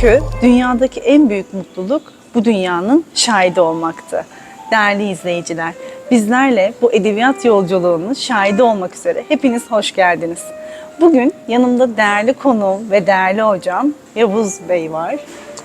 Çünkü dünyadaki en büyük mutluluk bu dünyanın şahidi olmaktı. Değerli izleyiciler, bizlerle bu edebiyat yolculuğunun şahidi olmak üzere hepiniz hoş geldiniz. Bugün yanımda değerli konuğum ve değerli hocam Yavuz Bey var.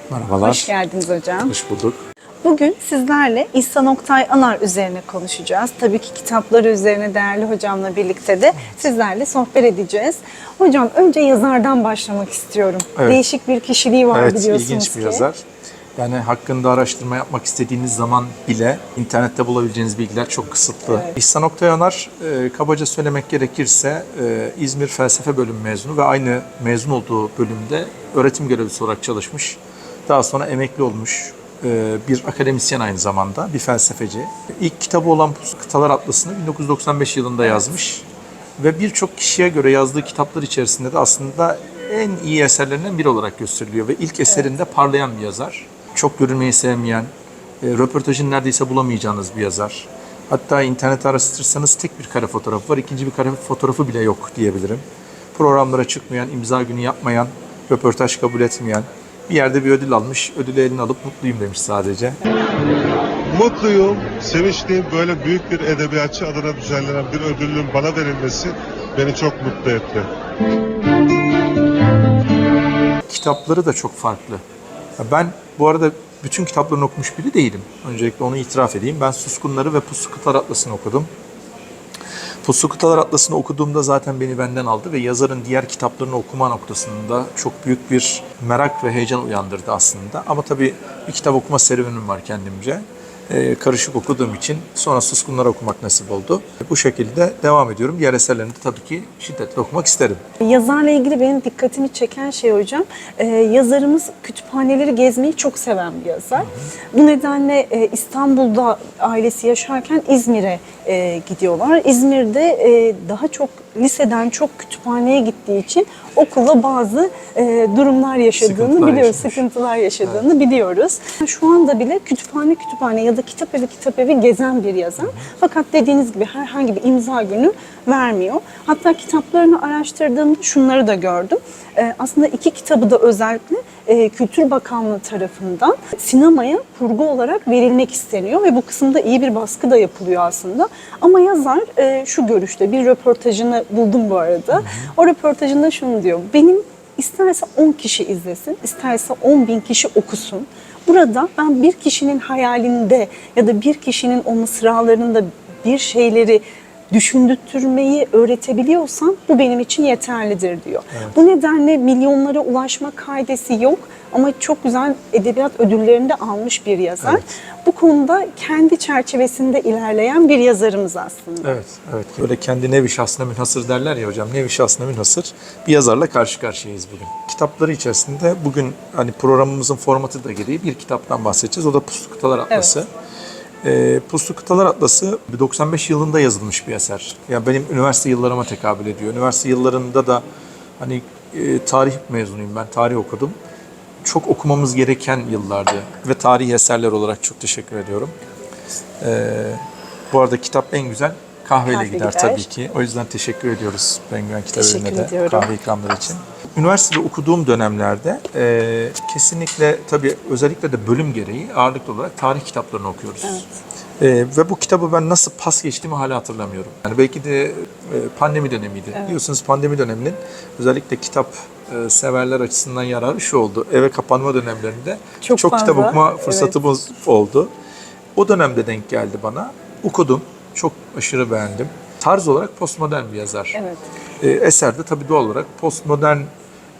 Merhabalar. Hoş geldiniz hocam. Hoş bulduk. Bugün sizlerle İhsan Oktay Anar üzerine konuşacağız. Tabii ki kitapları üzerine değerli hocamla birlikte de sizlerle sohbet edeceğiz. Hocam önce yazardan başlamak istiyorum. Evet. Değişik bir kişiliği var Evet, biliyorsunuz ilginç bir ki. yazar. Yani hakkında araştırma yapmak istediğiniz zaman bile internette bulabileceğiniz bilgiler çok kısıtlı. Evet. İhsan Oktay Anar, e, kabaca söylemek gerekirse e, İzmir Felsefe Bölümü mezunu ve aynı mezun olduğu bölümde öğretim görevlisi olarak çalışmış. Daha sonra emekli olmuş bir akademisyen aynı zamanda, bir felsefeci. İlk kitabı olan Kıtalar Atlası'nı 1995 yılında yazmış. Ve birçok kişiye göre yazdığı kitaplar içerisinde de aslında en iyi eserlerinden biri olarak gösteriliyor. Ve ilk eserinde parlayan bir yazar. Çok görünmeyi sevmeyen, e, röportajını neredeyse bulamayacağınız bir yazar. Hatta internette araştırırsanız tek bir kare fotoğrafı var, ikinci bir kare fotoğrafı bile yok diyebilirim. Programlara çıkmayan, imza günü yapmayan, röportaj kabul etmeyen, bir yerde bir ödül almış, ödülü eline alıp mutluyum demiş sadece. Mutluyum, sevinçliyim. Böyle büyük bir edebiyatçı adına düzenlenen bir ödülün bana verilmesi beni çok mutlu etti. kitapları da çok farklı. Ben bu arada bütün kitaplarını okumuş biri değilim. Öncelikle onu itiraf edeyim. Ben Suskunları ve Puslu Kıtalar Atlası'nı okudum. Puslu Kıtalar Atlası'nı okuduğumda zaten beni benden aldı ve yazarın diğer kitaplarını okuma noktasında çok büyük bir merak ve heyecan uyandırdı aslında. Ama tabii bir kitap okuma serüvenim var kendimce. Ee, karışık okuduğum için sonra Suskunları okumak nasip oldu. Bu şekilde devam ediyorum. Diğer eserlerini de tabii ki şiddetle okumak isterim. Yazarla ilgili benim dikkatimi çeken şey hocam, e, yazarımız kütüphaneleri gezmeyi çok seven bir yazar. Bu nedenle e, İstanbul'da ailesi yaşarken İzmir'e e, gidiyorlar. İzmir'de e, daha çok liseden çok kütüphaneye gittiği için okula bazı e, durumlar yaşadığını Sıkıntılar biliyoruz, yaşamış. sıkıntılar yaşadığını biliyoruz. Şu anda bile kütüphane kütüphane ya da kitap evi kitap evi gezen bir yazar. Fakat dediğiniz gibi herhangi bir imza günü vermiyor. Hatta kitaplarını araştırdığımda şunları da gördüm. Ee, aslında iki kitabı da özellikle e, Kültür Bakanlığı tarafından sinemaya kurgu olarak verilmek isteniyor ve bu kısımda iyi bir baskı da yapılıyor aslında. Ama yazar e, şu görüşte bir röportajını buldum bu arada. O röportajında şunu diyor. Benim isterse 10 kişi izlesin, isterse 10 bin kişi okusun. Burada ben bir kişinin hayalinde ya da bir kişinin o mısralarında bir şeyleri düşündürtmeyi öğretebiliyorsam bu benim için yeterlidir diyor. Bu nedenle milyonlara ulaşma kaidesi yok ama çok güzel edebiyat ödüllerinde almış bir yazar. Evet. Bu konuda kendi çerçevesinde ilerleyen bir yazarımız aslında. Evet, evet. Böyle kendi nevi şahsına münhasır derler ya hocam. Nevi şahsına münhasır bir yazarla karşı karşıyayız bugün. Kitapları içerisinde bugün hani programımızın formatı da gereği bir kitaptan bahsedeceğiz. O da Puslu Kıtalar Atlası. Ee, Puslu Kıtalar Atlası 95 yılında yazılmış bir eser. Yani benim üniversite yıllarıma tekabül ediyor. Üniversite yıllarında da hani e, tarih mezunuyum ben, tarih okudum. Çok okumamız gereken yıllardı ve tarihi eserler olarak çok teşekkür ediyorum. Ee, bu arada kitap en güzel kahveyle Kahve gider, gider. tabii ki. O yüzden teşekkür ediyoruz Penguen Kitap Teşekkür Evi'ne de ediyorum. kahve ikramları için. Üniversitede okuduğum dönemlerde e, kesinlikle tabii özellikle de bölüm gereği ağırlıklı olarak tarih kitaplarını okuyoruz. E, ve bu kitabı ben nasıl pas geçtiğimi hala hatırlamıyorum. Yani belki de e, pandemi dönemiydi. Biliyorsunuz pandemi döneminin özellikle kitap e, severler açısından yararı şu oldu. Eve kapanma dönemlerinde Çok çok, kitap okuma evet. fırsatımız oldu. O dönemde denk geldi bana. Okudum. Çok aşırı beğendim. Tarz olarak postmodern bir yazar. Evet. E, eserde tabii doğal olarak postmodern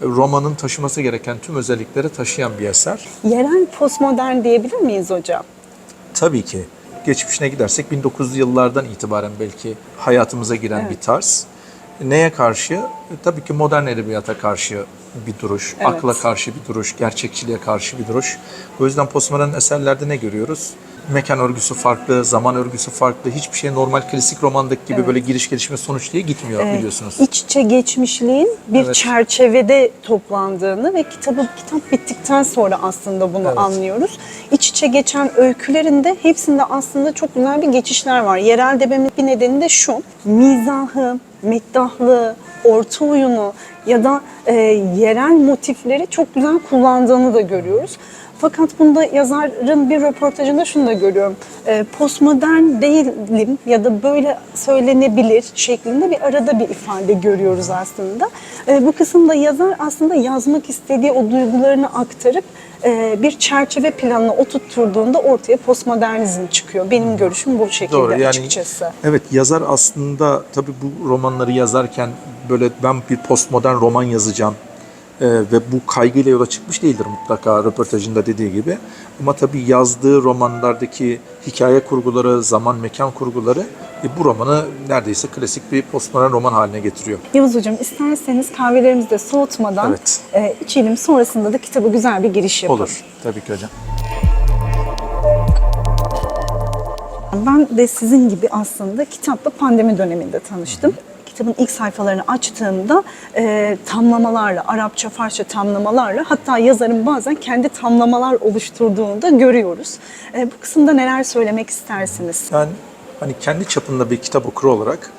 romanın taşıması gereken tüm özellikleri taşıyan bir eser. Yerel postmodern diyebilir miyiz hocam? Tabii ki geçmişine gidersek 1900'lü yıllardan itibaren belki hayatımıza giren Evet. bir tarz. Neye karşı? E, tabii ki modern edebiyata karşı bir duruş, Evet. akla karşı bir duruş, gerçekçiliğe karşı bir duruş. O yüzden postmodern eserlerde ne görüyoruz? Mekan örgüsü farklı, zaman örgüsü farklı. Hiçbir şey normal klasik romandaki gibi böyle giriş gelişme sonuç diye gitmiyor Evet. biliyorsunuz. İç içe geçmişliğin bir Evet. çerçevede toplandığını ve kitabı kitap bittikten sonra aslında bunu Evet. anlıyoruz. İç içe geçen öykülerinde hepsinde aslında çok güzel bir geçişler var. Yerel dememin bir nedeni de şu. Mizahı, meddahlı, orta oyunu ya da e, yerel motifleri çok güzel kullandığını da görüyoruz. Fakat bunda yazarın bir röportajında şunu da görüyorum. E, postmodern değilim ya da böyle söylenebilir şeklinde bir arada bir ifade görüyoruz aslında. E, bu kısımda yazar aslında yazmak istediği o duygularını aktarıp bir çerçeve planına oturtturduğunda ortaya postmodernizm çıkıyor. Benim görüşüm bu şekilde Doğru yani açıkçası. evet yazar aslında tabii bu romanları yazarken böyle ben bir postmodern roman yazacağım e, ve bu kaygıyla yola çıkmış değildir mutlaka röportajında dediği gibi. Ama tabii yazdığı romanlardaki hikaye kurguları, zaman mekan kurguları e, bu romanı neredeyse klasik bir postmodern roman haline getiriyor. Yavuz Hocam isterseniz kahvelerimizi de soğutmadan Evet. e, içelim. Sonrasında da kitaba güzel bir giriş yapalım. Olur tabii ki hocam. Ben de sizin gibi aslında kitapla pandemi döneminde tanıştım. Kitabın ilk sayfalarını açtığımda e, tamlamalarla, Arapça, Farsça tamlamalarla hatta yazarın bazen kendi tamlamalar oluşturduğunu da görüyoruz. E, bu kısımda neler söylemek istersiniz? Ben hani kendi çapında bir kitap okuru olarak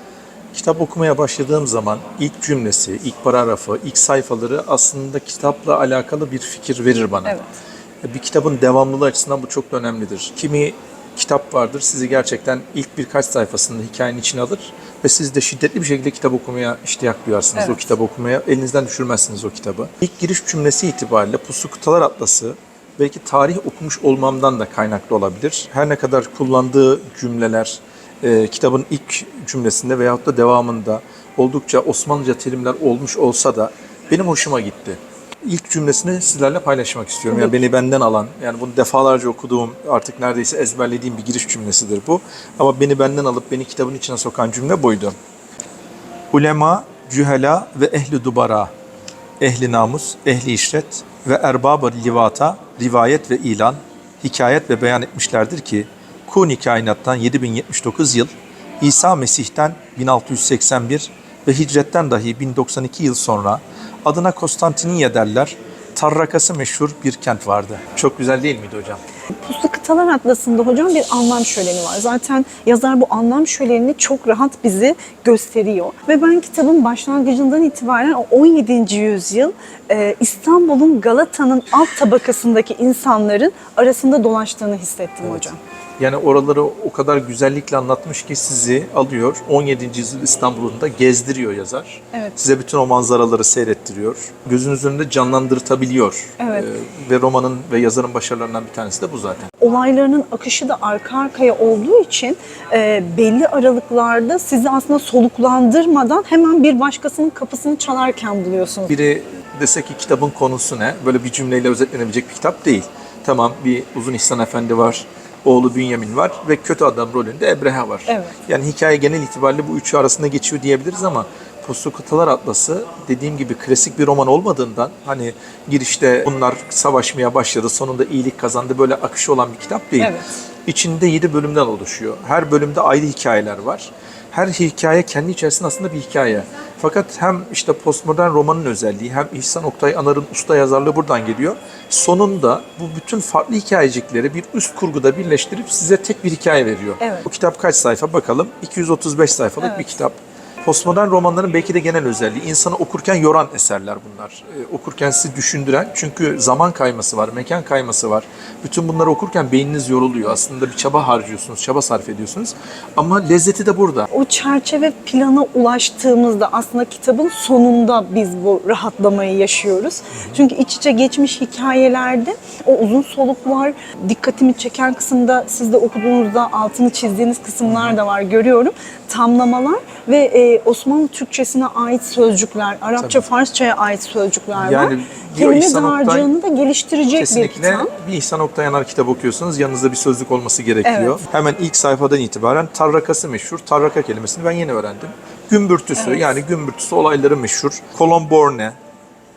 kitap okumaya başladığım zaman ilk cümlesi, ilk paragrafı, ilk sayfaları aslında kitapla alakalı bir fikir verir bana. Evet. Bir kitabın devamlılığı açısından bu çok da önemlidir. Kimi kitap vardır sizi gerçekten ilk birkaç sayfasında hikayenin içine alır ve siz de şiddetli bir şekilde kitap okumaya iştiyak duyarsınız. Evet. O kitabı okumaya elinizden düşürmezsiniz o kitabı. İlk giriş cümlesi itibariyle Puslu Kıtalar Atlası belki tarih okumuş olmamdan da kaynaklı olabilir. Her ne kadar kullandığı cümleler e, kitabın ilk cümlesinde veyahut da devamında oldukça Osmanlıca terimler olmuş olsa da benim hoşuma gitti. İlk cümlesini sizlerle paylaşmak istiyorum. Yani beni benden alan, yani bunu defalarca okuduğum, artık neredeyse ezberlediğim bir giriş cümlesidir bu. Ama beni benden alıp beni kitabın içine sokan cümle buydu. Ulema, cühela ve ehli dubara, ehli namus, ehli işret ve erbab livata, rivayet ve ilan, hikayet ve beyan etmişlerdir ki, Kuni kainattan 7079 yıl, İsa Mesih'ten 1681 ve hicretten dahi 1092 yıl sonra adına Konstantiniye derler, Tarrakası meşhur bir kent vardı. Çok güzel değil miydi hocam? Puslu Kıtalar Atlası'nda hocam bir anlam şöleni var. Zaten yazar bu anlam şölenini çok rahat bizi gösteriyor. Ve ben kitabın başlangıcından itibaren o 17. yüzyıl e, İstanbul'un Galata'nın alt tabakasındaki insanların arasında dolaştığını hissettim hocam. Yani oraları o kadar güzellikle anlatmış ki sizi alıyor 17. yüzyıl İstanbul'unda gezdiriyor yazar. Evet. Size bütün o manzaraları seyrettiriyor. Gözünüz önünde canlandırtabiliyor. Evet. Ee, ve romanın ve yazarın başarılarından bir tanesi de bu zaten. Olaylarının akışı da arka arkaya olduğu için e, belli aralıklarda sizi aslında soluklandırmadan hemen bir başkasının kapısını çalarken buluyorsunuz. Biri dese ki kitabın konusu ne? Böyle bir cümleyle özetlenebilecek bir kitap değil. Tamam bir Uzun İhsan Efendi var, oğlu Bünyamin var ve kötü adam rolünde Ebrehe var. Evet. Yani hikaye genel itibariyle bu üçü arasında geçiyor diyebiliriz ama Puslu Kıtalar Atlası dediğim gibi klasik bir roman olmadığından hani girişte bunlar savaşmaya başladı sonunda iyilik kazandı böyle akışı olan bir kitap değil. Evet. İçinde 7 bölümden oluşuyor. Her bölümde ayrı hikayeler var. Her hikaye kendi içerisinde aslında bir hikaye. Fakat hem işte postmodern romanın özelliği hem İhsan Oktay Anar'ın usta yazarlığı buradan geliyor. Sonunda bu bütün farklı hikayecikleri bir üst kurguda birleştirip size tek bir hikaye veriyor. Evet. Bu kitap kaç sayfa bakalım? 235 sayfalık Evet. bir kitap. Postmodern romanların belki de genel özelliği insanı okurken yoran eserler bunlar. Ee, okurken sizi düşündüren çünkü zaman kayması var, mekan kayması var. Bütün bunları okurken beyniniz yoruluyor. Aslında bir çaba harcıyorsunuz, çaba sarf ediyorsunuz. Ama lezzeti de burada. O çerçeve plana ulaştığımızda aslında kitabın sonunda biz bu rahatlamayı yaşıyoruz. Çünkü iç içe geçmiş hikayelerde o uzun soluklar, dikkatimi çeken kısımda siz de okuduğunuzda altını çizdiğiniz kısımlar da var görüyorum. Tamlamalar ve e, Osmanlı Türkçesine ait sözcükler, Arapça, Farsçaya ait sözcükler var. Yani bir Kelime dağarcığını da geliştirecek bir kitap. bir İhsan Oktay Yanar kitap okuyorsanız yanınızda bir sözlük olması gerekiyor. Evet. Hemen ilk sayfadan itibaren tarrakası meşhur. Tarraka kelimesini ben yeni öğrendim. Gümbürtüsü Evet. yani gümbürtüsü olayları meşhur. Kolomborne,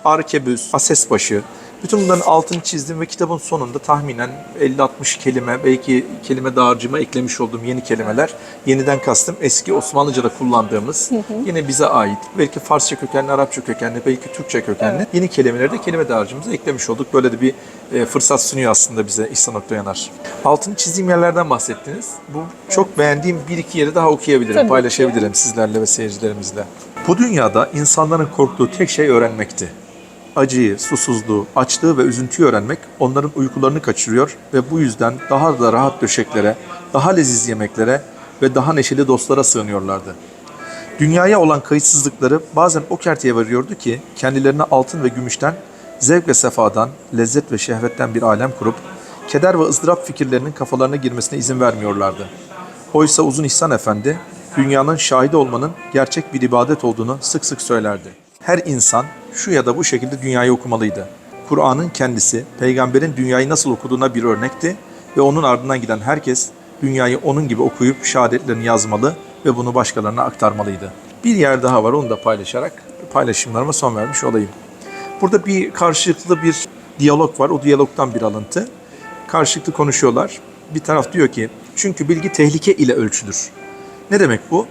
Arkebüs, Asesbaşı Bütün bunların altını çizdim ve kitabın sonunda tahminen 50-60 kelime, belki kelime dağarcığıma eklemiş olduğum yeni kelimeler. Yeniden kastım eski Osmanlıca'da kullandığımız, yine bize ait, belki Farsça kökenli, Arapça kökenli, belki Türkçe kökenli yeni kelimeleri de kelime dağarcığımıza eklemiş olduk. Böyle de bir e, fırsat sunuyor aslında bize İhsan Okta Yanar. Altını çizdiğim yerlerden bahsettiniz. Bu çok beğendiğim bir iki yeri daha okuyabilirim, Tabii ki. paylaşabilirim sizlerle ve seyircilerimizle. Bu dünyada insanların korktuğu tek şey öğrenmekti acıyı, susuzluğu, açlığı ve üzüntüyü öğrenmek onların uykularını kaçırıyor ve bu yüzden daha da rahat döşeklere, daha leziz yemeklere ve daha neşeli dostlara sığınıyorlardı. Dünyaya olan kayıtsızlıkları bazen o kerteye varıyordu ki kendilerine altın ve gümüşten, zevk ve sefadan, lezzet ve şehvetten bir alem kurup keder ve ızdırap fikirlerinin kafalarına girmesine izin vermiyorlardı. Oysa Uzun İhsan Efendi, dünyanın şahidi olmanın gerçek bir ibadet olduğunu sık sık söylerdi. Her insan şu ya da bu şekilde dünyayı okumalıydı. Kur'an'ın kendisi, peygamberin dünyayı nasıl okuduğuna bir örnekti ve onun ardından giden herkes dünyayı onun gibi okuyup şehadetlerini yazmalı ve bunu başkalarına aktarmalıydı. Bir yer daha var, onu da paylaşarak paylaşımlarıma son vermiş olayım. Burada bir karşılıklı bir diyalog var. O diyalogtan bir alıntı. Karşılıklı konuşuyorlar. Bir taraf diyor ki çünkü bilgi tehlike ile ölçülür. Ne demek bu?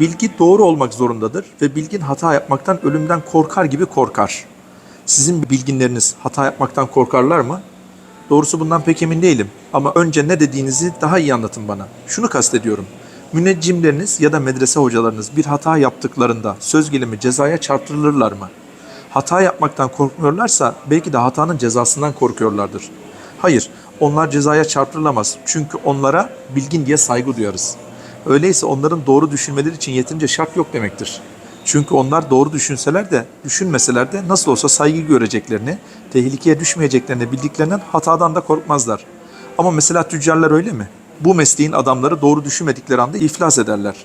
Bilgi doğru olmak zorundadır ve bilgin hata yapmaktan ölümden korkar gibi korkar. Sizin bilginleriniz hata yapmaktan korkarlar mı? Doğrusu bundan pek emin değilim. Ama önce ne dediğinizi daha iyi anlatın bana. Şunu kastediyorum. Müneccimleriniz ya da medrese hocalarınız bir hata yaptıklarında söz gelimi cezaya çarptırılırlar mı? Hata yapmaktan korkmuyorlarsa belki de hatanın cezasından korkuyorlardır. Hayır, onlar cezaya çarptırılamaz. Çünkü onlara bilgin diye saygı duyarız. Öyleyse onların doğru düşünmeleri için yeterince şart yok demektir. Çünkü onlar doğru düşünseler de, düşünmeseler de nasıl olsa saygı göreceklerini, tehlikeye düşmeyeceklerini bildiklerinden hatadan da korkmazlar. Ama mesela tüccarlar öyle mi? Bu mesleğin adamları doğru düşünmedikleri anda iflas ederler.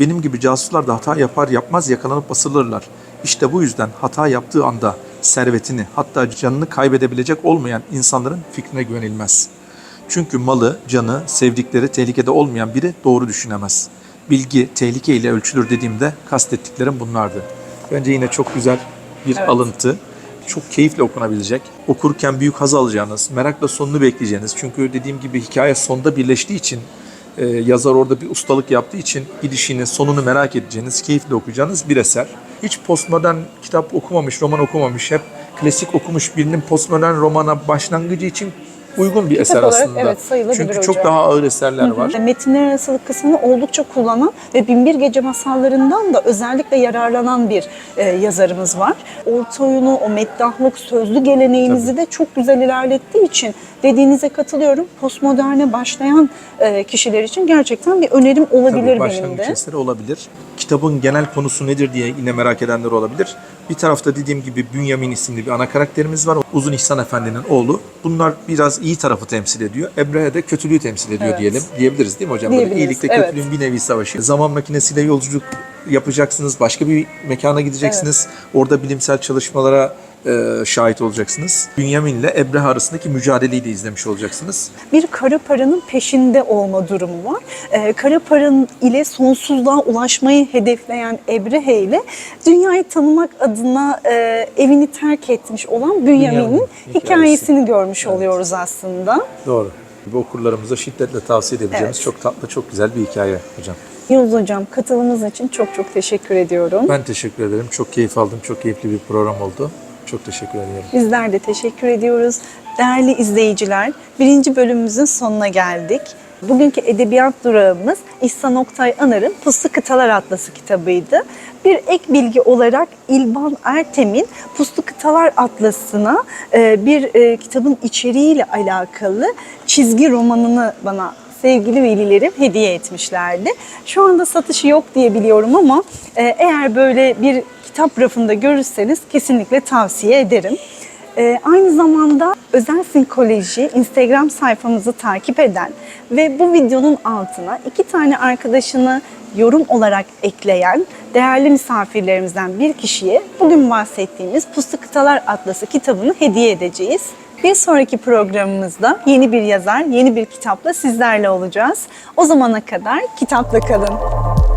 Benim gibi casuslar da hata yapar yapmaz yakalanıp basılırlar. İşte bu yüzden hata yaptığı anda servetini hatta canını kaybedebilecek olmayan insanların fikrine güvenilmez. Çünkü malı, canı, sevdikleri tehlikede olmayan biri doğru düşünemez. Bilgi tehlike ile ölçülür dediğimde kastettiklerim bunlardı. Bence yine çok güzel bir alıntı. Çok keyifle okunabilecek. Okurken büyük haz alacağınız, merakla sonunu bekleyeceğiniz. Çünkü dediğim gibi hikaye sonda birleştiği için e, yazar orada bir ustalık yaptığı için gidişini, sonunu merak edeceğiniz, keyifle okuyacağınız bir eser. Hiç postmodern kitap okumamış, roman okumamış, hep klasik okumuş birinin postmodern romana başlangıcı için uygun bir eser olarak aslında. evet, sayılabilir Çünkü çok hocam. daha ağır eserler var. Metinler arasılık kısmını oldukça kullanan ve Binbir Gece masallarından da özellikle yararlanan bir e, yazarımız var. Orta oyunu, o meddahlık, sözlü geleneğimizi de çok güzel ilerlettiği için dediğinize katılıyorum. Postmoderne başlayan e, kişiler için gerçekten bir önerim olabilir Tabii benim başlangıç de. eseri olabilir. Kitabın genel konusu nedir diye yine merak edenler olabilir. Bir tarafta dediğim gibi Bünyamin isimli bir ana karakterimiz var. Uzun İhsan Efendi'nin oğlu. Bunlar biraz iyi tarafı temsil ediyor. Ebrehe de kötülüğü temsil ediyor Evet. diyelim. Diyebiliriz değil mi hocam? Böyle iyilikle evet. kötülüğün bir nevi savaşı. Zaman makinesiyle yolculuk yapacaksınız. Başka bir mekana gideceksiniz. Orada bilimsel çalışmalara e, şahit olacaksınız. Bünyamin ile Ebrehe arasındaki mücadeleyi de izlemiş olacaksınız. bir kara paranın peşinde olma durumu var. Ee, kara paranın ile sonsuzluğa ulaşmayı hedefleyen Ebrehe ile dünyayı tanımak adına e, evini terk etmiş olan Bünyamin'in hikayesi. hikayesini görmüş oluyoruz aslında. Doğru. Bu okurlarımıza şiddetle tavsiye edebileceğimiz Evet. çok tatlı, çok güzel bir hikaye hocam. Yıldız Hocam katılımınız için çok çok teşekkür ediyorum. Ben teşekkür ederim. Çok keyif aldım. Çok keyifli bir program oldu. Çok teşekkür ederim. Bizler de teşekkür ediyoruz. Değerli izleyiciler, birinci bölümümüzün sonuna geldik. Bugünkü edebiyat durağımız İhsan Oktay Anar'ın Puslu Kıtalar Atlası kitabıydı. Bir ek bilgi olarak İlban Ertem'in Puslu Kıtalar Atlası'na e, bir e, kitabın içeriğiyle alakalı çizgi romanını bana sevgili velilerim hediye etmişlerdi. Şu anda satışı yok diye biliyorum ama e, eğer böyle bir kitap rafında görürseniz kesinlikle tavsiye ederim. E, aynı zamanda Özelsin Koleji Instagram sayfamızı takip eden ve bu videonun altına iki tane arkadaşını yorum olarak ekleyen değerli misafirlerimizden bir kişiye bugün bahsettiğimiz Puslu Kıtalar Atlası kitabını hediye edeceğiz. Bir sonraki programımızda yeni bir yazar, yeni bir kitapla sizlerle olacağız. O zamana kadar kitapla kalın.